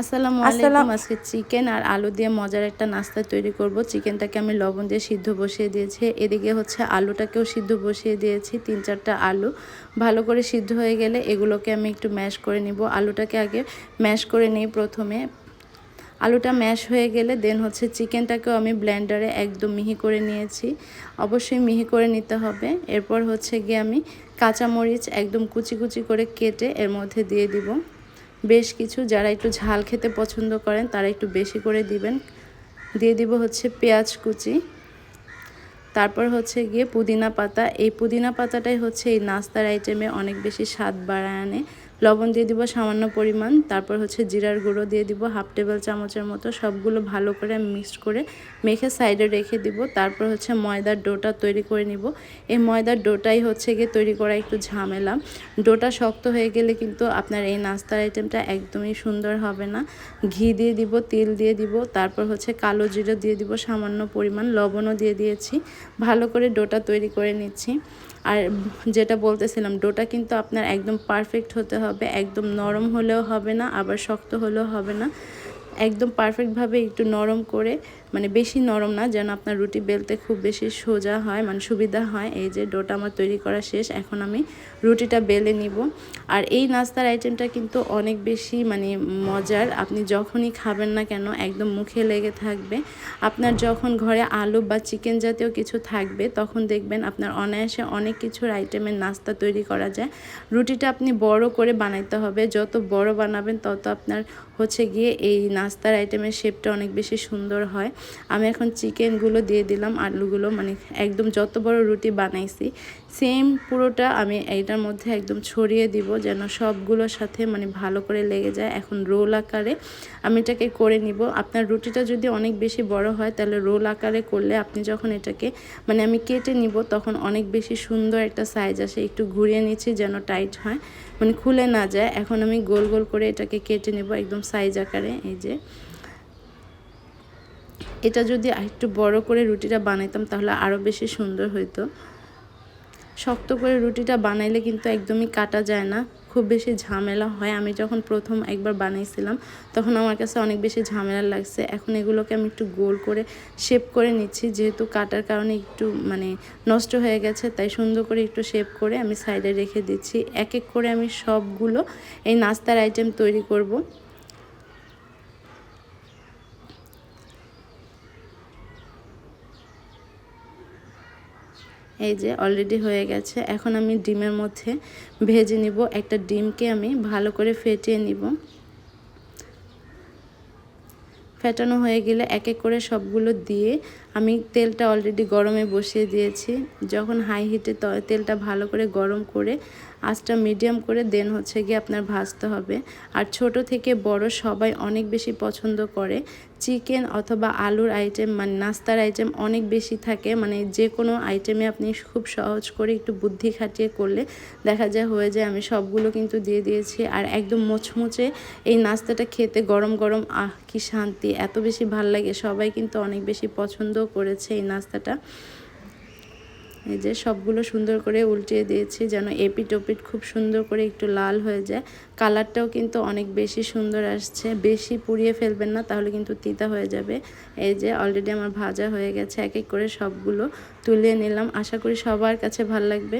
আসসালামু আলাইকুম আজকে চিকেন আর আলু দিয়ে মজার একটা নাস্তা তৈরি করব। চিকেনটাকে আমি লবণ দিয়ে সিদ্ধ বসিয়ে দিয়েছি। এদিকে হচ্ছে আলুটাকেও সিদ্ধ বসিয়ে দিয়েছি তিন চারটা আলু। ভালো করে সিদ্ধ হয়ে গেলে এগুলোকে আমি একটু ম্যাশ করে নিব। আলুটাকে আগে ম্যাশ করে নিই প্রথমে। আলুটা ম্যাশ হয়ে গেলে দেন হচ্ছে চিকেনটাকেও আমি ব্লেন্ডারে একদম মিহি করে নিয়েছি। অবশ্যই মিহি করে নিতে হবে। এরপর হচ্ছে গিয়ে আমি কাঁচামরিচ একদম কুচি কুচি করে কেটে এর মধ্যে দিয়ে দিব। বেশ কিছু, যারা একটু ঝাল খেতে পছন্দ করেন, তারা একটু বেশি করে দিবেন। দিয়ে দিব হচ্ছে পেঁয়াজ কুচি। তারপর হচ্ছে গিয়ে পুদিনা পাতা। এই পুদিনা পাতাটাই হচ্ছে এই নাস্তার আইটেমে অনেক বেশি স্বাদ বাড়ায় আনে। লবণ দিয়ে দিব সামান্য পরিমাণ, তারপর হচ্ছে জিরার গুঁড়ো দিয়ে দিব হাফ টেবিল চামচের মতো, সবগুলো ভালো করে মিক্সড করে মেখে সাইডে রেখে দিব, তারপর হচ্ছে ময়দার ডোটা তৈরি করে নিব। এই ময়দার ডোটাই হচ্ছে গিয়ে তৈরি করা একটু ঝামেলা। ডোটা শক্ত হয়ে গেলে কিন্তু আপনার এই নাস্তার আইটেমটা একদমই সুন্দর হবে না। ঘি দিয়ে দিব, তেল দিয়ে দিব, তারপর হচ্ছে কালো জিরো দিয়ে দিব সামান্য পরিমাণ, লবণও দিয়ে দিয়েছি। ভালো করে ডোটা তৈরি করে নিচ্ছি। আর যেটা বলতেছিলাম, ডোটা কিন্তু আপনার একদম পারফেক্ট হতে হবে, একদম নরম হলেও হবে না, আবার শক্ত হলেও হবে না। একদম পারফেক্টভাবে একটু নরম করে মানে বেশি নরম না, যেন আপনার রুটি বেলতে খুব বেশি সোজা হয় মানে সুবিধা হয়। এই যে ডোটা আমার তৈরি করা শেষ, এখন আমি রুটিটা বেলে নিব। আর এই নাস্তার আইটেমটা কিন্তু অনেক বেশি মানে মজার। আপনি যখনই খাবেন না কেন, একদম মুখে লেগে থাকবে। আপনার যখন ঘরে আলু বা চিকেন জাতীয় কিছু থাকবে, তখন দেখবেন আপনার অনায়াসে অনেক কিছুর আইটেমের নাস্তা তৈরি করা যায়। রুটিটা আপনি বড় করে বানাইতে হবে। যত বড় বানাবেন, তত আপনার হচ্ছে গিয়ে এই নাস্তার আইটেমের শেপটা অনেক বেশি সুন্দর হয়। আমি এখন চিকেনগুলো দিয়ে দিলাম, আলুগুলো মানে একদম যত বড় রুটি বানাইছি সেম পুরোটা আমি এইটার মধ্যে একদম ছড়িয়ে দিব যেন সবগুলোর সাথে মানে ভালো করে লেগে যায়। এখন রোল আকারে আমি এটাকে করে নিব। আপনার রুটিটা যদি অনেক বেশি বড় হয়, তাহলে রোল আকারে করলে আপনি যখন এটাকে মানে আমি কেটে নিব, তখন অনেক বেশি সুন্দর একটা সাইজ আসে। একটু ঘুরিয়ে নিচ্ছি যেন টাইট হয় মানে খুলে না যায়। এখন আমি গোল গোল করে এটাকে কেটে নেব একদম সাইজ আকারে, এই যে। এটা যদি একটু বড় করে রুটিটা বানাইতাম তাহলে আরও বেশি সুন্দর হইতো। শক্ত করে রুটিটা বানাইলে কিন্তু একদমই কাটা যায় না, খুব বেশি ঝামেলা হয়। আমি যখন প্রথম একবার বানাইছিলাম তখন আমার কাছে অনেক বেশি ঝামেলা লাগছে। এখন এগুলোকে আমি একটু গোল করে শেপ করে নিচ্ছি, যেহেতু কাটার কারণে একটু মানে নষ্ট হয়ে গেছে, তাই সুন্দর করে একটু শেপ করে আমি সাইডে রেখে দিচ্ছি। এক এক করে আমি সবগুলো এই নাস্তার আইটেম তৈরি করব। এই যে অলরেডি হয়ে গেছে। এখন আমি ডিমের মধ্যে ভেজে নিব। একটা ডিমকে আমি ভালো করে ফেটিয়ে নিব। ফেটানো হয়ে গেলে এক এক করে সবগুলো দিয়ে আমি তেলটা অলরেডি গরমে বসিয়ে দিয়েছি। যখন হাই হিটে তেলটা ভালো করে গরম করে, আঁচটা মিডিয়াম করে দেন হচ্ছে গিয়ে আপনার ভাজতে হবে। আর ছোট থেকে বড় সবাই অনেক বেশি পছন্দ করে। চিকেন অথবা আলুর আইটেম মানে নাস্তার আইটেম অনেক বেশি থাকে। মানে যে কোনো আইটেমে আপনি খুব সহজ করে একটু বুদ্ধি খাটিয়ে করলে দেখা যায় হয়ে যায়, আমি সবগুলো কিন্তু দিয়ে দিয়েছি। আর একদম মুচমুচে এই নাস্তাটা খেতে গরম গরম, আহ, কি শান্তি, এত বেশি ভালো লাগে। সবাই কিন্তু অনেক বেশি পছন্দ করেছে এই নাস্তাটা। এই যে সবগুলো সুন্দর করে উল্টিয়ে দিয়েছি যেন এপিট ওপিট খুব সুন্দর করে একটু লাল হয়ে যায়। কালারটাও কিন্তু অনেক বেশি সুন্দর আসছে। বেশি পুড়িয়ে ফেলবেন না, তাহলে কিন্তু তিতা হয়ে যাবে। এই যে অলরেডি আমার ভাজা হয়ে গেছে, এক এক করে সবগুলো তুলে নিলাম। আশা করি সবার কাছে ভালো লাগবে।